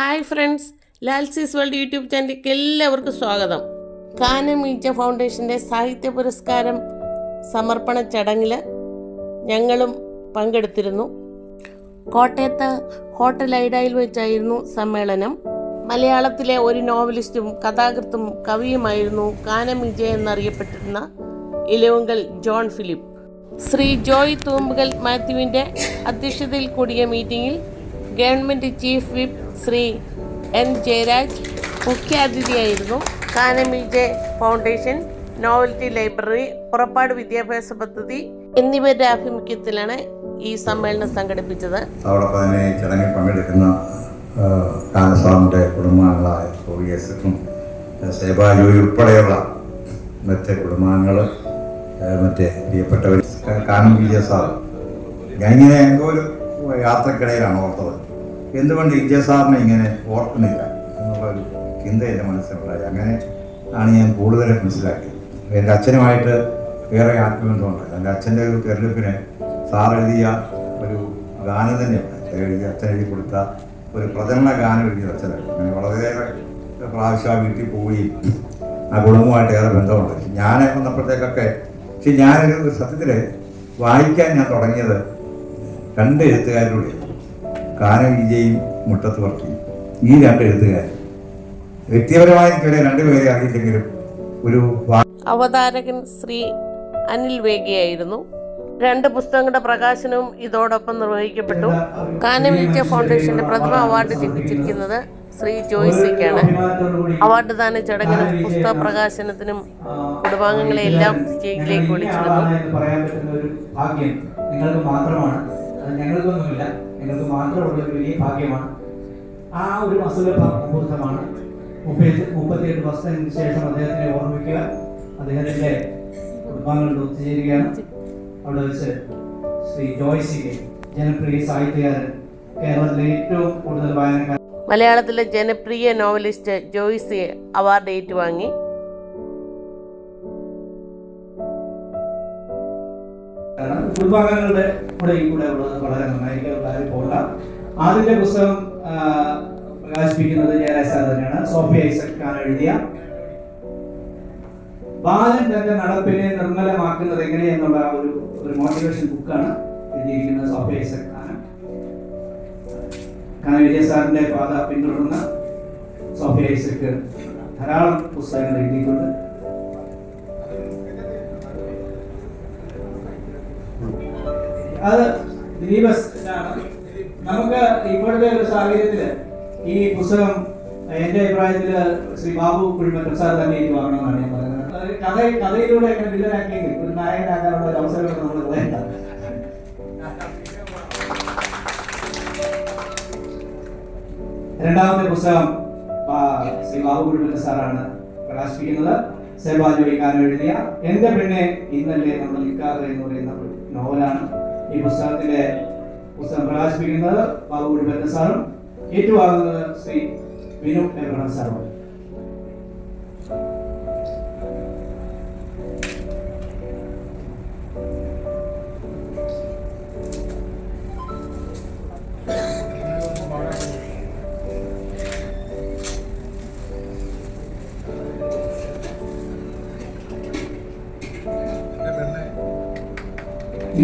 Hi friends ലാൽസീസ് world YouTube ചാനലിലേക്ക് എല്ലാവർക്കും സ്വാഗതം. കാനമീച്ച ഫൗണ്ടേഷന്റെ സാഹിത്യ പുരസ്കാരം സമർപ്പണ ചടങ്ങിൽ ഞങ്ങളും പങ്കെടുത്തിരുന്നു. കോട്ടയത്ത് ഹോട്ടൽ ഐഡയിൽ വെച്ചായിരുന്നു സമ്മേളനം. മലയാളത്തിലെ ഒരു നോവലിസ്റ്റും കഥാകൃത്തും കവിയുമായിരുന്നു കാനമീജ എന്നറിയപ്പെട്ടിരുന്ന ഇലവുങ്കൽ ജോൺ ഫിലിപ്പ്. ശ്രീ ജോയ് തൂമ്പുകൽ മാത്യുവിന്റെ അധ്യക്ഷതയിൽ കൂടിയ മീറ്റിംഗിൽ government chief whip Shri N Jayaraj മുഖ്യാതിഥിയായിരുന്നു. കാനമീജെ foundation novelty library പുറപ്പാട് വിദ്യാഭ്യാസ പദ്ധതി എന്നിവരുടെ ആഭിമുഖ്യത്തിലാണ് ഈ സമ്മേളനം സംഘടിപ്പിച്ചത്. അതോടൊപ്പം തന്നെ ചടങ്ങിൽ പങ്കെടുക്കുന്ന കാനസ്വാമിന്റെ കുടുംബാംഗങ്ങളായ ഒ സേബാലു ഉൾപ്പെടെയുള്ള മറ്റ് കുടുംബാംഗങ്ങൾ മറ്റേ പ്രിയപ്പെട്ടവർ. കാനം വിജയ സാർ ഞാനിങ്ങനെ എന്തോ ഒരു യാത്രക്കിടയിലാണ് ഓർത്തത്. എന്തുകൊണ്ട് ഇന്ത്യ സാറിനെ ഇങ്ങനെ ഓർക്കുന്നില്ല എന്നുള്ളൊരു ചിന്ത എന്റെ മനസ്സിലുണ്ടായി. അങ്ങനെ ആണ് ഞാൻ കൂടുതൽ മനസ്സിലാക്കിയത്. എന്റെ അച്ഛനുമായിട്ട് വേറെ ആത്മബന്ധമുണ്ടായി എന്റെ അച്ഛന്റെ ഒരു തെരഞ്ഞെടുപ്പിന് സാർ എഴുതിയ ഒരു ഗാനം തന്നെയുണ്ട് എഴുതി അച്ഛൻ എഴുതി കൊടുത്ത ഒരു പ്രചരണ ഗാനം എഴുതിയ അച്ഛനായിട്ട് അങ്ങനെ വളരെയേറെ പ്രാവശ്യം ആ വീട്ടിൽ പോയി ആ കുടുംബമായിട്ട് ഏറെ ബന്ധമുണ്ട്. ഞാൻ വന്നപ്പോഴത്തേക്കൊക്കെ പക്ഷെ ഞാനൊരു സത്യത്തിൽ വായിക്കാൻ ഞാൻ തുടങ്ങിയത് രണ്ട് എഴുത്തുകാരിലൂടെ കാനം വിജയും മുട്ടത്ത് വർക്കിയും ഈ രണ്ട് എഴുത്തുകാർ. വ്യക്തിപരമായി ഇവരെ രണ്ടുപേരെ അറിയില്ലെങ്കിലും ഒരു അവതാരകൻ ശ്രീ അനിൽ വേഗിയായിരുന്നു. രണ്ട് പുസ്തകങ്ങളുടെ പ്രകാശനവും ഇതോടൊപ്പം നിർവഹിക്കപ്പെട്ടു. കാനമീറ്റ ഫൗണ്ടേഷന്റെ പ്രഥമ അവാർഡ് ലഭിച്ചിരിക്കുന്നത് ശ്രീ ജോയ്സിക്കാണ്. അവാർഡ് ദാന ചടങ്ങിനും പുസ്തക പ്രകാശനത്തിനും കുടുംബാംഗങ്ങളെ എല്ലാം സ്റ്റേജിലേക്ക് വിളിച്ചിരുന്നു നിങ്ങൾക്ക് മാത്രമാണ്. ഞങ്ങൾക്കൊന്നുമില്ല. നിങ്ങൾക്ക് മാത്രമുള്ള ഒരു വലിയ ഭാഗ്യമാണ്. ആ ഒരു അസുലഭ മുഹൂർത്തമാണ് മുപ്പത്തി മുപ്പത്തിയെട്ട് വർഷത്തിന് ശേഷം അദ്ദേഹത്തിനെ ഓർമ്മിക്കുക. അദ്ദേഹത്തിന്റെ കുടുംബാംഗങ്ങളുടെ ഒത്തുചേരുകയാണ്. അവിടെ വെച്ച് ശ്രീ ജോയ്സിക്ക് ജനപ്രിയ സാഹിത്യകാരൻ കേരളത്തിലെ ഏറ്റവും കൂടുതൽ വായനക്കാരൻ. മലയാളത്തിലെ ജനപ്രിയ നോവലിസ്റ്റ് ജോയ്സി അവാർഡ് ഏറ്റുവാങ്ങി. കാരണം കുടുംബാംഗങ്ങളുടെ കൂടെ ഈ കൂടെ ഉള്ളത് വളരെ നന്നായിരിക്കും പോകണ്ട ആദ്യത്തെ പുസ്തകം പ്രകാശിപ്പിക്കുന്നത് ജയരാജ് തന്നെയാണ്. സോഫി ഐസക് ഖാൻ എഴുതിയ. ബാലൻ തന്റെ നടപ്പിനെ നിർമ്മലമാക്കുന്നത് എങ്ങനെയെന്നുള്ള ഒരു ഒരു മോട്ടിവേഷൻ ബുക്കാണ് എഴുതിയിരിക്കുന്നത് സോഫി ഐസക് ഖാൻ ഖാൻ വിജയ സാറിന്റെ പാത പിന്തുടർന്ന സോഫി ഐസക് ധാരാളം പുസ്തകങ്ങൾ എഴുതിയിട്ടുണ്ട്. അത് ദിലീപസ് നമുക്ക് ഇപ്പോഴത്തെ ഒരു സാഹചര്യത്തിൽ ഈ പുസ്തകം എന്റെ അഭിപ്രായത്തിൽ ശ്രീ ബാബു കുഴിമറ്റം സാർ തന്നെ ഇത് വാങ്ങണമെന്നാണ് ഞാൻ പറയുന്നത്. കഥ കഥയിലൂടെ ഒക്കെ വില്ലനാക്കിയെങ്കിൽ ഒരു നായകനാക്കാനുള്ള ഒരു അവസരം നമ്മൾ വേണ്ട രണ്ടാമത്തെ പുസ്തകം ശ്രീ ബാബു കുഴിമറ്റം സാറാണ് പ്രകാശിപ്പിക്കുന്നത്. സേബാജോയി കാനം എഴുതിയ എന്റെ പെണ്ണെ ഇന്നല്ലേ നമ്മൾ നിൽക്കാതെ എന്ന് പറയുന്ന നോവലാണ്. ഈ പുസ്തകത്തിന്റെ പുസ്തകം പ്രകാശിപ്പിക്കുന്നത് ബാബു കുഴിമറ്റം സാറും ഏറ്റുവാങ്ങുന്നത് ശ്രീ വിനു എബ്രഹാം സാറും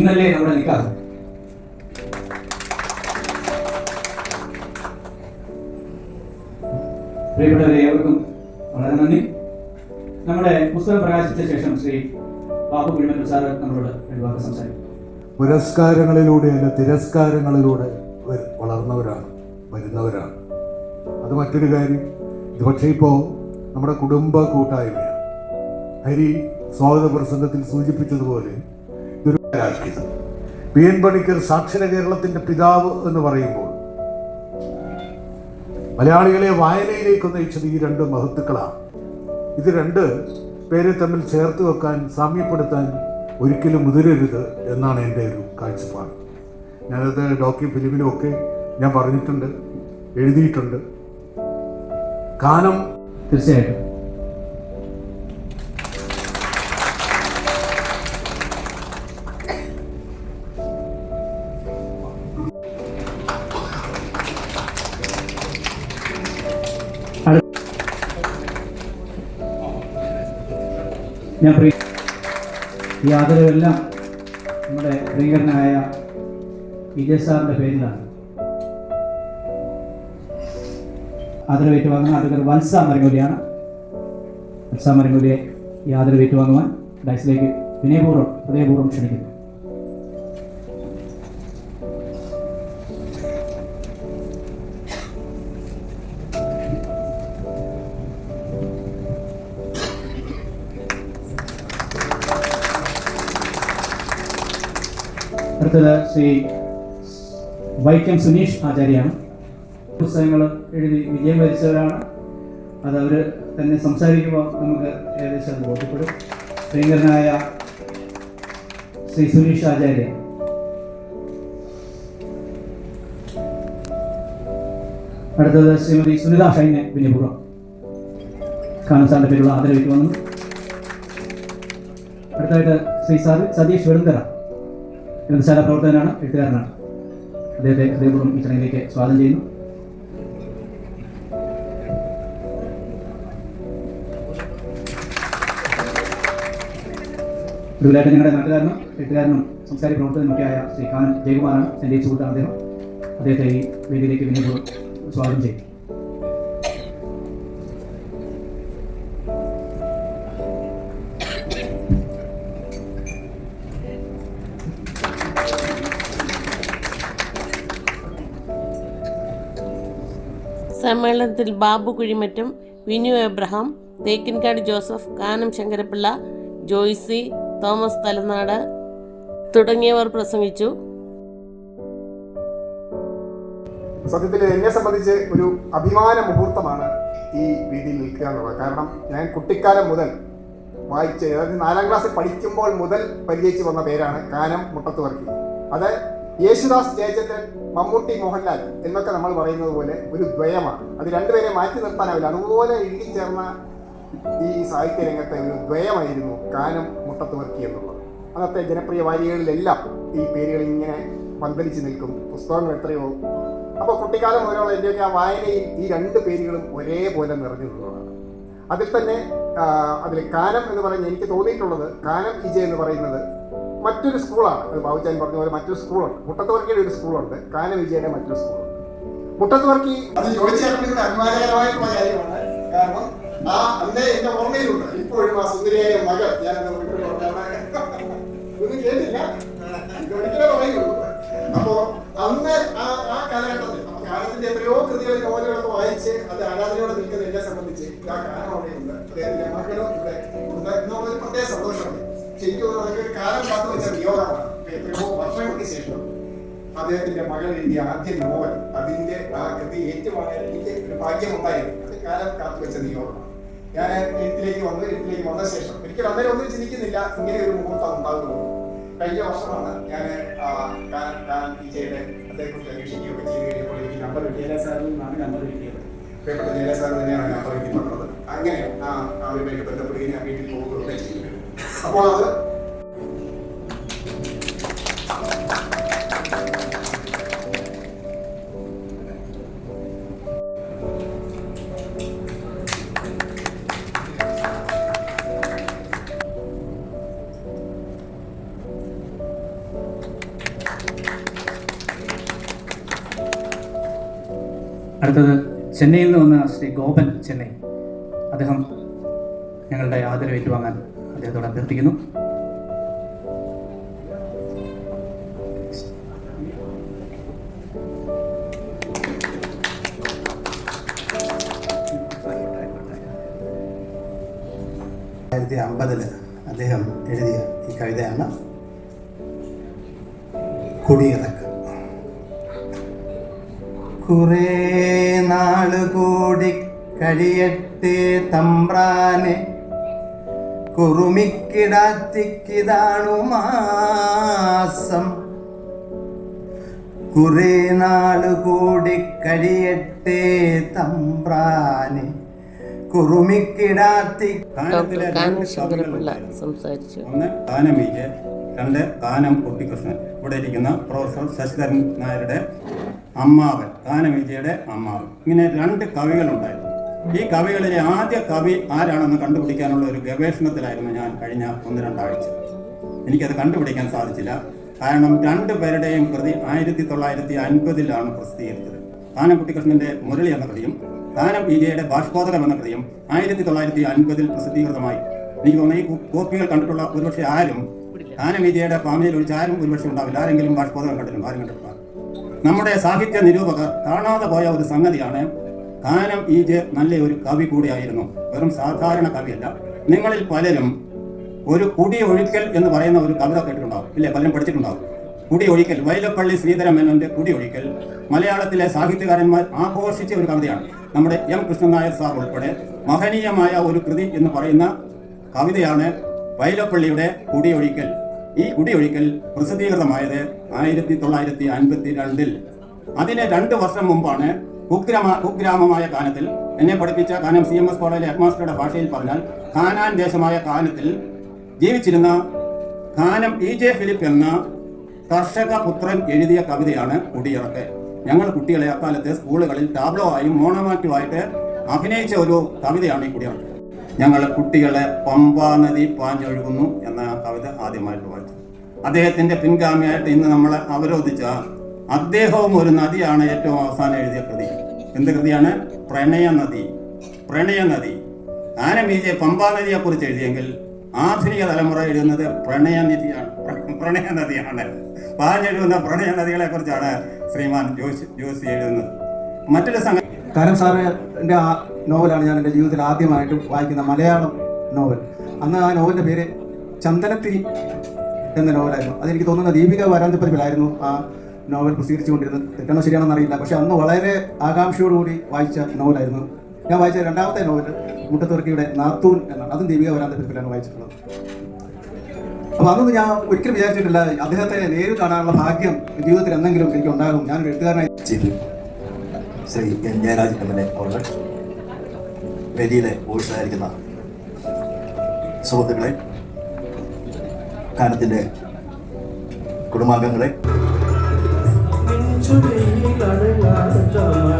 ഇന്നല്ലേ നമ്മുടെ നിക്കാഹ്? പ്രിയപ്പെട്ടവരെ ഏവർക്കും വളരെ നന്ദി. നമ്മുടെ പുസ്തകം പ്രകാശിച്ച ശേഷം ശ്രീ ബാബു കുഴിമറ്റം സാർ നമ്മളോട് ഒരു വാക്ക് സംസാരിക്കും. പുരസ്കാരങ്ങളിലൂടെയല്ല തിരസ്കാരങ്ങളിലൂടെ വളർന്നവരാണ് വരുന്നവരാണ്. അത് മറ്റൊരു കാര്യം ഇത് പക്ഷേ ഇപ്പോൾ നമ്മുടെ കുടുംബ കൂട്ടായ്മയാണ്. ഹരി സ്വാഗത പ്രസംഗത്തിൽ സൂചിപ്പിച്ചതുപോലെ രാഷ്ട്രീയം സാക്ഷര കേരളത്തിന്റെ പിതാവ് എന്ന് പറയുമ്പോൾ മലയാളികളെ വായനയിലേക്ക് നയിച്ചത് ഈ രണ്ട് മഹത്തുക്കളാണ്. ഇത് രണ്ട് പേരെ തമ്മിൽ ചേർത്ത് വെക്കാൻ സാമ്യപ്പെടുത്താൻ ഒരിക്കലും മുതിരരുത് എന്നാണ് എന്റെ ഒരു കാഴ്ചപ്പാട്. ഞാനത് ഡോക്യു ഫിലിമിലും ഒക്കെ ഞാൻ പറഞ്ഞിട്ടുണ്ട് എഴുതിയിട്ടുണ്ട്. കാനം തീർച്ചയായിട്ടും. ഞാൻ പ്രിയ ഈ ആദരവെല്ലാം നമ്മുടെ പ്രിയങ്കരനായ വിജയ സാറിന്റെ പേരിലാണ്. ആദരവേറ്റ് വാങ്ങുന്ന അഡ്വക്കർ വത്സ മരങ്ങൂലിയാണ്. വത്സ മരങ്ങൂലിയെ ഈ ആദരവേറ്റ് വാങ്ങുവാൻ ഡൈസിലേക്ക് വിനയപൂർവം ഹൃദയപൂർവം ക്ഷണിക്കുന്നു. അടുത്തത് ശ്രീ വൈക്കം സുനീഷ് ആചാര്യാണ് പുസ്തകങ്ങൾ എഴുതി വിജയം വരിച്ചവരാണ്. അത് അവർ തന്നെ സംസാരിക്കുമ്പോൾ നമുക്ക് ഏകദേശം അത് ബോധ്യപ്പെടും. പ്രിയങ്കരനായ ശ്രീ സുനീഷ് ആചാര്യ അടുത്തത് ശ്രീമതി സുനിത ഷൈനെ വിനിപുറം കാനസാറിന്റെ പേരുള്ള ആദരവിക്ക് വന്നു. അടുത്തായിട്ട് ശ്രീ സതീഷ് വെളുങ്കര. ഗ്രന്ഥശാല പ്രവർത്തകനാണ് എഴുത്തുകാരനാണ്. അദ്ദേഹത്തെ അദ്ദേഹം ഈ ചടങ്ങിലേക്ക് സ്വാഗതം ചെയ്യുന്നു. കൂടുതലായിട്ട് ഞങ്ങളുടെ നാട്ടുകാരനും എഴുത്തുകാരനും സംസാരി പ്രവർത്തകനുമൊക്കെയായ ശ്രീ കാനം ജയകുമാറാണ് എന്റെ സുഹൃത്താണ് അദ്ദേഹം. അദ്ദേഹത്തെ ഈ വേദിയിലേക്ക് വിനയപൂർവം സ്വാഗതം ചെയ്യും സമ്മേളനത്തിൽ Babu Kuzhimattam Vinu Abraham Thekkinkad Joseph Kanam Sankarapillai Joycy Thomas Thalanad തുടങ്ങിയവർ പ്രസംഗിച്ചു. സത്യത്തിൽ എന്നെ സംബന്ധിച്ച് ഒരു അഭിമാന മുഹൂർത്തമാണ് ഈ രീതിയിൽ നിൽക്കുക എന്നുള്ളത്. കാരണം ഞാൻ കുട്ടിക്കാലം മുതൽ വായിച്ച് അതായത് നാലാം ക്ലാസ്സിൽ പഠിക്കുമ്പോൾ മുതൽ പരിചയിച്ചു വന്ന പേരാണ് കാനം മുട്ടത്ത് വർക്കി അത് യേശുദാസ് ജയചന്ദ്രൻ മമ്മൂട്ടി മോഹൻലാൽ എന്നൊക്കെ നമ്മൾ പറയുന്നത് പോലെ ഒരു ദ്വയമാണ്. അത് രണ്ടുപേരെ മാറ്റി നിർത്താനാവില്ല. അതുപോലെ ഇഴുകിച്ചേർന്ന ഈ സാഹിത്യ രംഗത്തെ ഒരു ദ്വയമായിരുന്നു കാനം മുട്ടത്ത് നിർത്തി എന്നുള്ളത്. അന്നത്തെ ജനപ്രിയ വാരികകളിലെല്ലാം ഈ പേരുകൾ ഇങ്ങനെ പന്തലിച്ച് നിൽക്കും. പുസ്തകങ്ങൾ എത്രയോ. അപ്പോൾ കുട്ടിക്കാലം മുതലുള്ള എന്റെയൊക്കെ ഞാൻ വായനയിൽ ഈ രണ്ട് പേരുകളും ഒരേപോലെ നിറഞ്ഞു നിന്നതാണ്. അതിൽ തന്നെ അതിൽ കാനം എന്ന് പറയുന്നത് എനിക്ക് തോന്നിയിട്ടുള്ളത് കാനം വിജയ് എന്ന് പറയുന്നത് മറ്റൊരു സ്കൂളാണ്. ബാബുചാൻ പറഞ്ഞ പോലെ മറ്റൊരു സ്കൂളുണ്ട്. മുട്ടത്തുവർക്കിയുടെ ഒരു സ്കൂളുണ്ട്. കാന വിജയന്റെ മറ്റൊരു സ്കൂളുണ്ട്. മുട്ടത്തുവർക്കി കാരണം ആ ഓർമ്മയിലുണ്ട്. ഞാൻ കേട്ടില്ല. അപ്പോ അന്ന് ആ ആ കാലഘട്ടത്തിൽ അപ്പൊ കാലത്തിന്റെ എത്രയോ കൃതികൾ നോവലുകളൊക്കെ വായിച്ച് അത് ആരാധനയോടെ നിൽക്കുന്ന എന്നെ സംബന്ധിച്ച് ആ കാലം അവിടെയുണ്ട് അദ്ദേഹത്തിന്റെ മക്കളും ഇവിടെ എന്നുള്ളൊരു പ്രത്യേക സന്തോഷമുണ്ട്. ശരിക്കും അതൊക്കെ ഒരു കാലം കാത്തു വെച്ച നിയോഗമാണ് എത്രയോ വർഷങ്ങൾക്ക് ശേഷം അദ്ദേഹത്തിന്റെ മകൾ എഴുതിയ ആദ്യ നോവൽ അതിന്റെ ആ കൃതി ഏറ്റുവാങ്ങാൻ എനിക്ക് ഒരു ഭാഗ്യമുണ്ടായിരുന്നു. അത് കാലം കാത്തു വെച്ച നിയോഗമാണ് ഞാൻ എഴുത്തിലേക്ക് വന്നു എഴുത്തിലേക്ക് വന്ന ശേഷം ഒരിക്കലും അന്നേരം ഒന്നും ചിന്തിക്കുന്നില്ല. ഇങ്ങനെ ഒരു മുഹൂർത്തം ഉണ്ടാകുന്നു കഴിഞ്ഞ വർഷമാണ് ഞാൻ വിജയുടെ അതേക്കുറിച്ച് അന്വേഷിക്കുകയൊക്കെ ചെയ്ത് കഴിഞ്ഞപ്പോൾ എനിക്ക് നമ്പർ നിന്നാണ് നമ്പർ കിട്ടിയത്. പ്രിയപ്പെട്ട ജയ സാർ തന്നെയാണ് നമ്പർ എനിക്ക് അങ്ങനെ ആ അവരുമായിട്ട് ബന്ധപ്പെടുകയും ഞാൻ വീട്ടിൽ പോകുകയൊക്കെ ചെയ്തു അപ്പോൾ അത് അടുത്തത് ചെന്നൈയിൽ നിന്ന് വന്ന ശ്രീ ഗോപൻ ചെന്നൈ. അദ്ദേഹം ഞങ്ങളുടെ ആദരവ് ഏറ്റുവാങ്ങാൻ അദ്ദേഹത്തോട് അഭ്യർത്ഥിക്കുന്നു. അമ്പതിൽ അദ്ദേഹം എഴുതിയ ഈ കവിതയാണ് കുടിയിറക്ക്. കുറേ നാൾ കൂടി കഴിയട്ടെ തമ്പ്രാനെ കുറുമിക്കിടാത്തിക്കിതാണു മാസം കുറേ നാൾ കൂടി കഴിയട്ടെ തമ്പ്രാനെ. കുറുമിക്കിടാത്തി സംസാരിച്ചു. ഒന്ന് കാനം വി രണ്ട് കാനം കുട്ടിക്കൃഷ്ണൻ ഇവിടെ ഇരിക്കുന്ന പ്രൊഫസർ ശശിധരൻ നായരുടെ അമ്മാവൻ കാനം വിജയുടെ അമ്മാവൻ. ഇങ്ങനെ രണ്ട് കവികളുണ്ടായിരുന്നു. ഈ കവികളിലെ ആദ്യ കവി ആരാണെന്ന് കണ്ടുപിടിക്കാനുള്ള ഒരു ഗവേഷണത്തിലായിരുന്നു ഞാൻ കഴിഞ്ഞ ഒന്ന് രണ്ടാഴ്ച. എനിക്കത് കണ്ടുപിടിക്കാൻ സാധിച്ചില്ല. കാരണം രണ്ടു പേരുടെയും കൃതി ആയിരത്തി തൊള്ളായിരത്തി അൻപതിലാണ് പ്രസിദ്ധീകരിച്ചത്. താനം കുട്ടിക്കൃഷ്ണന്റെ മുരളി എന്ന കൃതിയും താനം വിജയുടെ ബാഷ്പോദകം എന്ന കൃതിയും ആയിരത്തി തൊള്ളായിരത്തി അൻപതിൽ പ്രസിദ്ധീകൃതമായി. എനിക്ക് തോന്നുന്നു ഈ കോപ്പികൾ കണ്ടിട്ടുള്ള ഒരുപക്ഷെ ആരും താനം വിജയുടെ ഫാമിലിയിൽ ഒഴിച്ച് ആരും ഒരുപക്ഷെ ഉണ്ടാവില്ല. ആരെങ്കിലും ബാഷ്പോദകം കണ്ടിട്ടുണ്ടോ ആരും കണ്ടിട്ടുണ്ടോ നമ്മുടെ സാഹിത്യ നിരൂപകർ കാണാതെ പോയ ഒരു സംഗതിയാണ് കാനം ഈജ് നല്ല ഒരു കവി കൂടിയായിരുന്നു. വെറും സാധാരണ കവിയല്ല. നിങ്ങളിൽ പലരും ഒരു കുടി ഒഴിക്കൽ എന്ന് പറയുന്ന ഒരു കവിത കേട്ടിട്ടുണ്ടാവും. ഇല്ലേ? പലരും പഠിച്ചിട്ടുണ്ടാവും. കുടി ഒഴിക്കൽ. വൈലപ്പള്ളി ശ്രീധരൻ മേനോന്റെ കുടി ഒഴിക്കൽ. മലയാളത്തിലെ സാഹിത്യകാരന്മാർ ആഘോഷിച്ച ഒരു കവിതയാണ്. നമ്മുടെ എം കൃഷ്ണൻ നായർ സാർ ഉൾപ്പെടെ മഹനീയമായ ഒരു കൃതി എന്ന് പറയുന്ന കവിതയാണ് വൈലപ്പള്ളിയുടെ കുടിയൊഴിക്കൽ ഈ കുടിയൊഴിക്കൽ പ്രസിദ്ധീകൃതമായത് ആയിരത്തി തൊള്ളായിരത്തി അൻപത്തി രണ്ടിൽ. അതിന് രണ്ട് വർഷം മുമ്പാണ് കുഗ്രാമ കുഗ്രാമമായ കാനത്തിൽ എന്നെ പഠിപ്പിച്ച കാനം സി എം എസ് കോളേജിലെ ഹെഡ്മാസ്റ്ററുടെ ഭാഷയിൽ പറഞ്ഞാൽ കാനാൻ ദേശമായ കാനത്തിൽ ജീവിച്ചിരുന്ന കാനം ഇ ജെ ഫിലിപ്പ് എന്ന കർഷക പുത്രൻ എഴുതിയ കവിതയാണ് കുടിയിറക്ക് ഞങ്ങൾ കുട്ടികളെ അക്കാലത്ത് സ്കൂളുകളിൽ ടാബ്ലോ ആയും മോണോമാറ്റുമായിട്ട് അഭിനയിച്ച ഒരു കവിതയാണ് ഈ കുടിയിറക്ക് ഞങ്ങൾ കുട്ടികളെ പമ്പാ നദി പാഞ്ഞൊഴുകുന്നു എന്ന കവിത ആദ്യമായിട്ട് വായിച്ചു. അദ്ദേഹത്തിന്റെ പിൻഗാമിയായിട്ട് ഇന്ന് നമ്മളെ അവരോധിച്ച അദ്ദേഹവും ഒരു നദിയാണ് ഏറ്റവും അവസാനം എഴുതിയ കൃതി. എന്ത് കൃതിയാണ്? പ്രണയ നദി. പ്രണയ നദി. ആനമീജെ പമ്പാ നദിയെ കുറിച്ച് എഴുതിയെങ്കിൽ ആധുനിക തലമുറ എഴുതുന്നത് പ്രണയനിധിയാണ് പ്രണയ നദിയാണ്. പാഞ്ഞെഴുതുന്ന പ്രണയ നദികളെ കുറിച്ചാണ് ശ്രീമാൻ ജോസ് ജോസി എഴുതുന്നത്. മറ്റൊരു സംഘം കരം സാറിന്റെ ആ നോവലാണ് ഞാൻ എന്റെ ജീവിതത്തിൽ ആദ്യമായിട്ട് വായിക്കുന്ന മലയാളം നോവൽ. അന്ന് ആ നോവലിന്റെ പേര് ചന്ദനത്തിരി എന്ന നോവലായിരുന്നു. അതെനിക്ക് തോന്നുന്ന ദീപിക വരാന്തപ്പതിപ്പിലായിരുന്നു ആ നോവൽ പ്രസിദ്ധീകരിച്ചുകൊണ്ടിരുന്നത്. തെറ്റാണോ ശരിയാണെന്ന് അറിയില്ല. പക്ഷെ അന്ന് വളരെ ആകാംക്ഷയോടുകൂടി വായിച്ച നോവലായിരുന്നു. ഞാൻ വായിച്ച രണ്ടാമത്തെ നോവൽ മുട്ടത്തുറക്കിയുടെ നാത്തൂൻ എന്നാണ്. അതും ദീപിക വരാന്തപ്പതിപ്പിലാണ് വായിച്ചിട്ടുള്ളത്. അപ്പോൾ അതൊന്നും ഞാൻ ഒരിക്കലും വിചാരിച്ചിട്ടില്ല. അദ്ദേഹത്തെ നേരിൽ കാണാനുള്ള ഭാഗ്യം ജീവിതത്തിൽ എന്തെങ്കിലും എനിക്ക് ഉണ്ടാകും. ഞാൻ എഴുത്തുകാരനായി chief Shri. N Jayaraj M L A അവർ വേദിയിലെ ഊഷ്ടായിരിക്കുന്ന സുഹൃത്തുക്കളെ കാലത്തിന്റെ കുടുംബാംഗങ്ങളെ 주님이 가능하다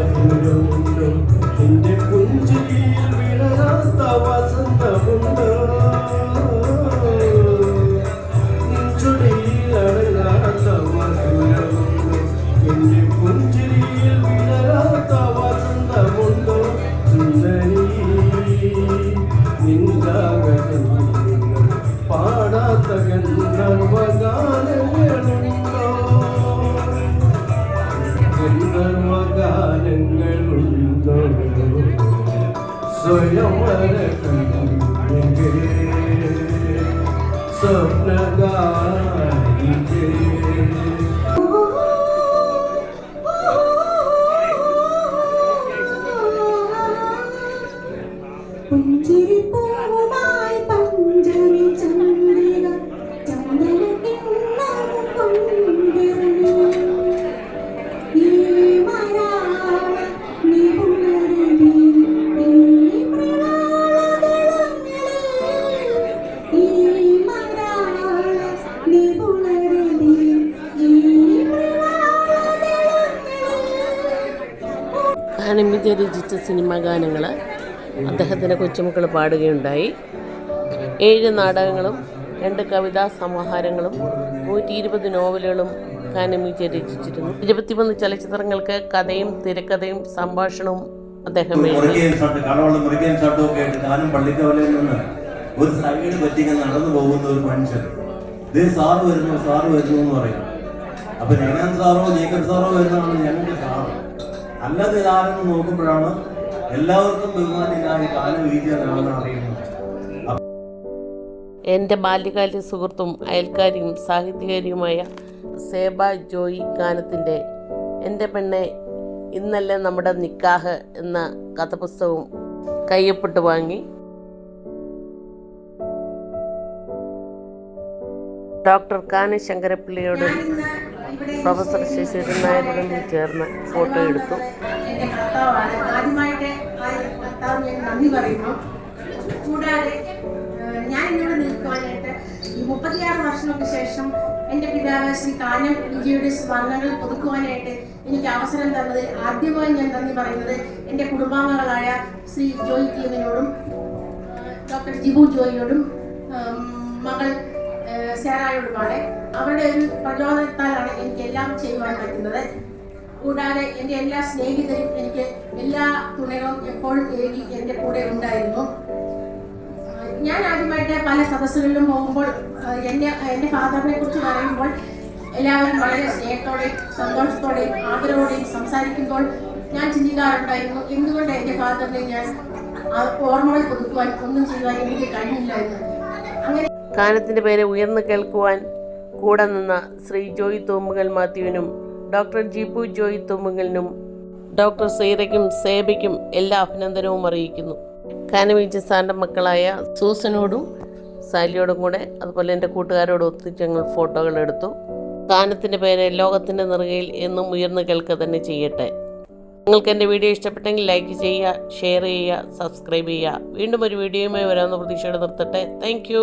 स्वप्नगा കാനമിജ രചിച്ച സിനിമാ ഗാനങ്ങൾ അദ്ദേഹത്തിന്റെ കൊച്ചുമക്കൾ പാടുകയുണ്ടായി. ഏഴ് നാടകങ്ങളും രണ്ട് കവിതാ സമാഹാരങ്ങളും നൂറ്റി ഇരുപത് നോവലുകളും കാനമീജ രചിച്ചിരുന്നു. ഇരുപത്തിമൂന്ന് ചലച്ചിത്രങ്ങൾക്ക് കഥയും തിരക്കഥയും സംഭാഷണവും അദ്ദേഹം ഒരു സൈഡ് പറ്റിങ്ങനെ നടന്നു പോകുന്ന ഒരു മനുഷ്യൻ. ഇത് സാറ് വരുന്നു സാറ് വരുന്നു എന്ന് പറയും. അപ്പൊ ഞാൻ സാറോ ജേക്കബ് സാറോ വരുന്നതാണ് ഞങ്ങളുടെ സാറ്. അല്ലാതെ ഇതാരെന്ന് നോക്കുമ്പോഴാണ് എല്ലാവർക്കും ബഹുമാനിയായി കാലം വീതിയാണെന്ന് അറിയുന്നത്. എന്റെ ബാല്യകാല സുഹൃത്തും അയൽക്കാരിയും സാഹിത്യകാരിയുമായ സേബ ജോയി ഗാനത്തിന്റെ എന്റെ പെണ്ണെ ഇന്നല്ല നമ്മുടെ നിക്കാഹ് എന്ന കഥപുസ്തകവും കയ്യപ്പെട്ട് വാങ്ങി. ഡോക്ടർ കാന ശങ്കരപ്പിള്ളിയോട് പ്രൊഫസർ ശശിധരൻ നായരുടെ ചേർന്ന് ഫോട്ടോ എടുത്തു. എന്റെ ഭർത്താവാണ്. ആദ്യമായിട്ട് ആ ഭർത്താവിന് ഞാൻ നന്ദി പറയുന്നു. കൂടാതെ ഞാൻ ഇന്നിവിടെ നിൽക്കുവാനായിട്ട് ഈ മുപ്പത്തിയാറ് വർഷങ്ങൾക്ക് ശേഷം എന്റെ പിതാവ് ശ്രീ കാനം വിജയുടെ സ്മരണകൾ പുതുക്കുവാനായിട്ട് എനിക്ക് അവസരം തന്നത് ആദ്യമായി ഞാൻ നന്ദി പറയുന്നത് എന്റെ കുടുംബാംഗങ്ങളായ ശ്രീ ജോയ് ടീമിനോടും ഡോക്ടർ ജിബു ജോയിയോടും മകൾ സേറായോടുമാണ് അവരുടെ ഒരു പ്രചോദനത്താലാണ് എനിക്ക് എല്ലാം ചെയ്യുവാൻ പറ്റുന്നത്. കൂടാതെ എന്റെ എല്ലാ സ്നേഹിതരും എനിക്ക് എല്ലാ തുണകളും എപ്പോഴും ഏകി എന്റെ കൂടെ ഉണ്ടായിരുന്നു. ഞാൻ ആദ്യമായിട്ട് പല സദസ്സുകളിലും പോകുമ്പോൾ എന്റെ എന്റെ ഫാദറിനെ കുറിച്ച് പറയുമ്പോൾ എല്ലാവരും വളരെ സ്നേഹത്തോടെയും സന്തോഷത്തോടെയും ആദരവോടെയും സംസാരിക്കുമ്പോൾ ഞാൻ ചിന്തിക്കാറുണ്ടായിരുന്നു എന്തുകൊണ്ട് എന്റെ ഫാദറിനെ ഞാൻ ഓർമ്മകൾ പുതുക്കുവാൻ ഒന്നും ചെയ്യുവാൻ എനിക്ക് കഴിഞ്ഞില്ല എന്ന്? അങ്ങനെ കാനത്തിന്റെ പേര് ഉയർന്നു കേൾക്കുവാൻ കൂടെ നിന്ന ശ്രീ ജോയ് തോമുകൽ മാത്യുവിനും ഡോക്ടർ ജിബു ജോയ് തോമുകലിനും ഡോക്ടർ സീറയ്ക്കും സേബയ്ക്കും എല്ലാ അഭിനന്ദനവും അറിയിക്കുന്നു. കാനവീച്ച സാറിന്റെ മക്കളായ സൂസനോടും സാലിയോടും കൂടെ അതുപോലെ എന്റെ കൂട്ടുകാരോടും ഒത്തിരി ഞങ്ങൾ ഫോട്ടോകൾ എടുത്തു. കാനത്തിന്റെ പേര് ലോകത്തിന്റെ നിറകയിൽ എന്നും ഉയർന്നു കേൾക്കുക തന്നെ ചെയ്യട്ടെ. നിങ്ങൾക്ക് എന്റെ വീഡിയോ ഇഷ്ടപ്പെട്ടെങ്കിൽ ലൈക്ക് ചെയ്യുക ഷെയർ ചെയ്യുക സബ്സ്ക്രൈബ് ചെയ്യുക. വീണ്ടും ഒരു വീഡിയോയുമായി വരാമെന്ന പ്രതീക്ഷയോടെ നിർത്തട്ടെ. താങ്ക്